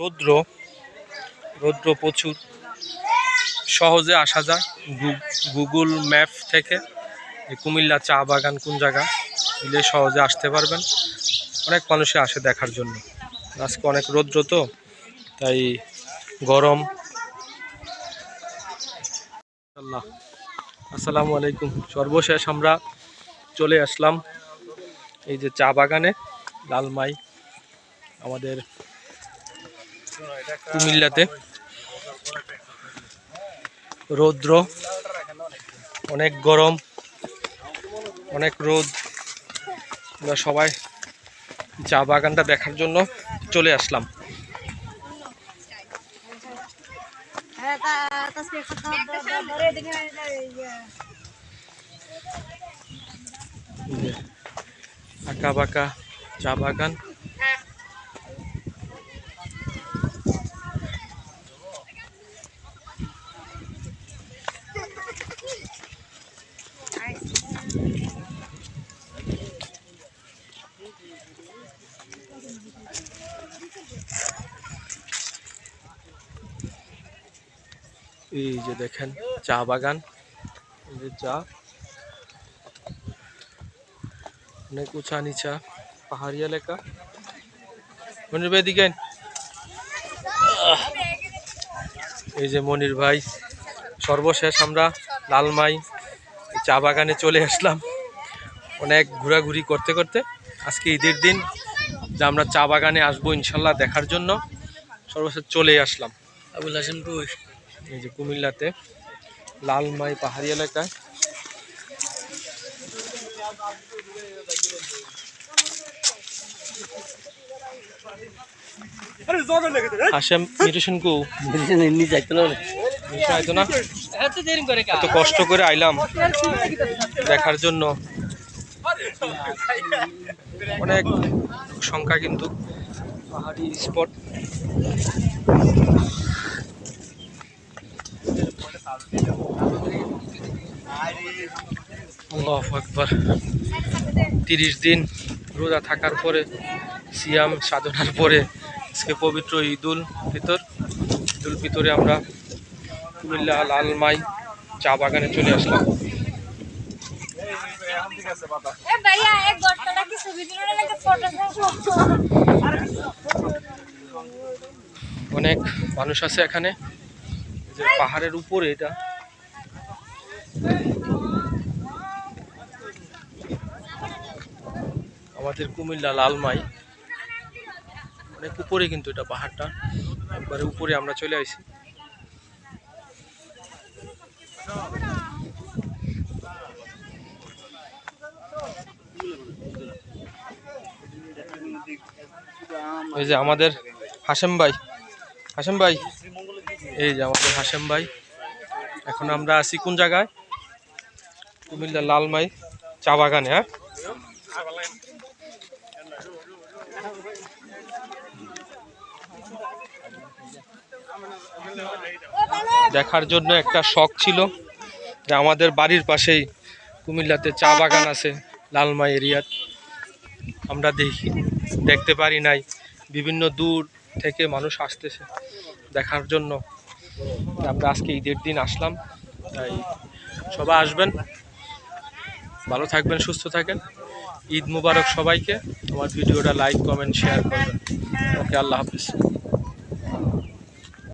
রৌদ্র রৌদ্র প্রচুর। সহজে আসা যায় গুগল ম্যাপ থেকে কুমিল্লা চা বাগান কোন জায়গা, দিলে সহজে আসতে পারবেন। অনেক মানুষই আসে দেখার জন্য। আজকে অনেক রৌদ্র তো, তাই গরম। আল্লাহ আসসালামু আলাইকুম। সর্বশেষ আমরা চলে আসলাম এই যে চা বাগানে, লালমাই, আমাদের কুমিল্লাতে। রৌদ্র, অনেক গরম, অনেক রোদ। আমরা সবাই চা বাগানটা দেখার জন্য চলে আসলাম। আঁকা বাঁকা চা বাগান। এই যে দেখেন, চা বাগান। চা। অনেক উঁচা নিচা পাহাড়ি এলাকা। মনির ভাই দিকেন এই যে মনির ভাই, সর্বশেষ আমরা লালমাই চা বাগানে চলে আসলাম। অনেক ঘোরাঘুরি করতে করতে। আজকে ঈদের দিন যে আমরা চা বাগানে আসব ইনশাল্লাহ দেখার জন্য। সর্বশেষ চলে আসলাম। আবুল হাসান এই যে কুমিল্লাতে লালমাই পাহাড়ি এলাকায়। হাসেম মিটেশন কু? এমনি যাইতে না মিটেশন আইতো না? এত কষ্ট করে আইলাম দেখার জন্য। অনেক সংখ্যা কিন্তু স্পট। আকবার। তিরিশ দিন রোজা থাকার পরে, সিয়াম সাধনার পরে, আজকে পবিত্র ঈদুল ফিতর। ঈদুল ফিতরে আমরা কুমিল্লা লালমাই চা বাগানে চলে আসলাম। অনেক মানুষ আছে এখানে। যে পাহাড়ের উপরে এটা। আমাদের কুমিল্লা লালমাই অনেক উপরে কিন্তু এটা পাহাড়টা। একবারে উপরে আমরা চলে আসি এই যে আমাদের হাসেম ভাই। হাসেম ভাই, এই যে আমাদের হাসেম ভাই। এখন আমরা আছি কোন জায়গায়? কুমিল্লা লালমাই চা বাগানে হ্যাঁ? দেখার জন্য একটা শখ ছিল যে আমাদের বাড়ির পাশেই কুমিল্লাতে চা বাগান আছে, লালমাই এরিয়াত আমরা দেখি, দেখতে পারি নাই। বিভিন্ন দূর থেকে মানুষ আসতেছে দেখার জন্য। আমরা আজকে ঈদের দিন আসলাম, তাই সবাই আসবেন। ভালো থাকবেন, সুস্থ থাকেন। ঈদ মুবারক সবাইকে। আমার ভিডিওটা লাইক কমেন্ট শেয়ার করবেন। ওকে, আল্লাহ হাফিজ।